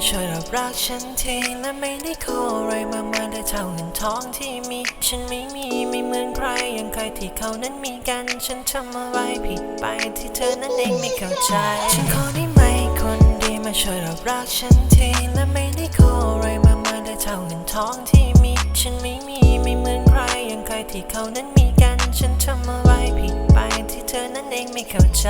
มาช่วยรับรักฉันทีและไม่ได้ขออะไรมากมายได้เท่าเงินทองที่มี ฉันไม่มีไม่เหมือนใครอย่างใครที่เขานั้นมีกัน ฉันทำอะไรผิดไปที่เธอนั้นเองไม่เข้าใจ ฉันขอได้ไหมคนดีมาช่วยรับรักฉันทีและไม่ได้ขออะไรมากมายได้เท่าเงินทองที่มี ฉันไม่มีไม่เหมือนใครอย่างใครที่เขานั้นมีกัน ฉันทำอะไรผิดไปที่เธอนั้นเองไม่เข้าใจ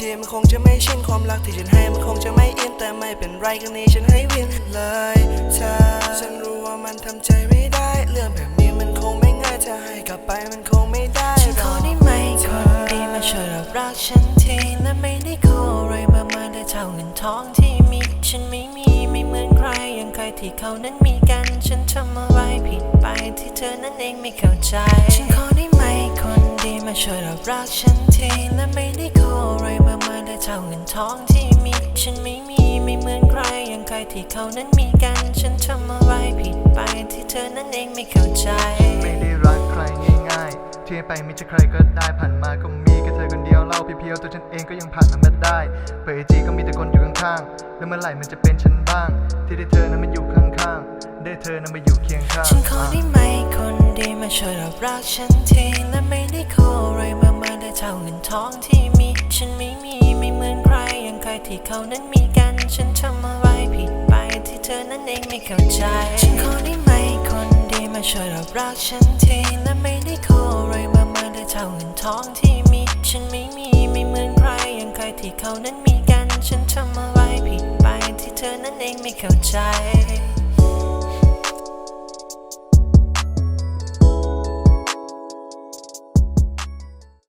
ทีมันคงจะไม่ชินความรักที่ฉันให้มันคงจะไม่อินแต่ไม่เป็นไรครั้งนี้ฉันให้วินเลยเธอฉันรู้ว่ามันทำใจไม่ได้ เรื่องแบบนี้มันคงไม่ง่ายถ้าให้กลับไปมันคงไม่ได้ฉันขอได้ไหมคนดีมาช่วยรับรักฉันทีและไม่ได้ขออะไรมากมายได้เท่าเงินทองที่มีฉันไม่มีไม่เหมือนใครอย่างใครที่เขานั้นมีกัน ฉันทำอะไรผิดไปที่เธอนั้นเองไม่เข้าใจฉันขอ มาช่วยรับรักฉันทีและไม่ได้ขออะไรมากมายได้เท่าเงินทองที่มีฉันไม่มีไม่เหมือนใครอย่างใครที่เขานั้นมีกัน ฉันทำอะไรผิดไปที่เธอนั้นเองไม่เข้าใจ ไม่ได้รักใครง่ายๆ ที่ไปไม่ใช่ใครก็ได้ผ่านมาก็มีแค่เธอคนเดียวเล่าเพียวๆตัวฉันเองก็ยังผ่านมันมาได้เปิดจีก็มีแต่คนอยู่ข้างๆแล้วเมื่อไหร่มันจะเป็นฉันบ้าง ที่ได้เธอนั้นมาอยู่ข้างๆได้เธอนั้นมาอยู่เคียงข้างฉันขอได้ไหมคนดีมาช่วยรับรักฉันทีและไม่ เท่าเงินทองที่มี ฉันไม่มีไม่เหมือนใครอย่างใครที่เขานั้นมีกัน ฉันทำอะไรผิดไปที่เธอนั้นเองไม่เข้าใจ ฉันขอได้ไหมคนดีมาช่วยรับรักฉันทีและไม่ได้ขออะไรมากมายได้เท่าเงินทองที่มี ฉันไม่มีไม่เหมือนใครอย่างใครที่เขานั้นมีกัน ฉันทำอะไรผิดไปที่เธอนั้นเองไม่เข้าใจ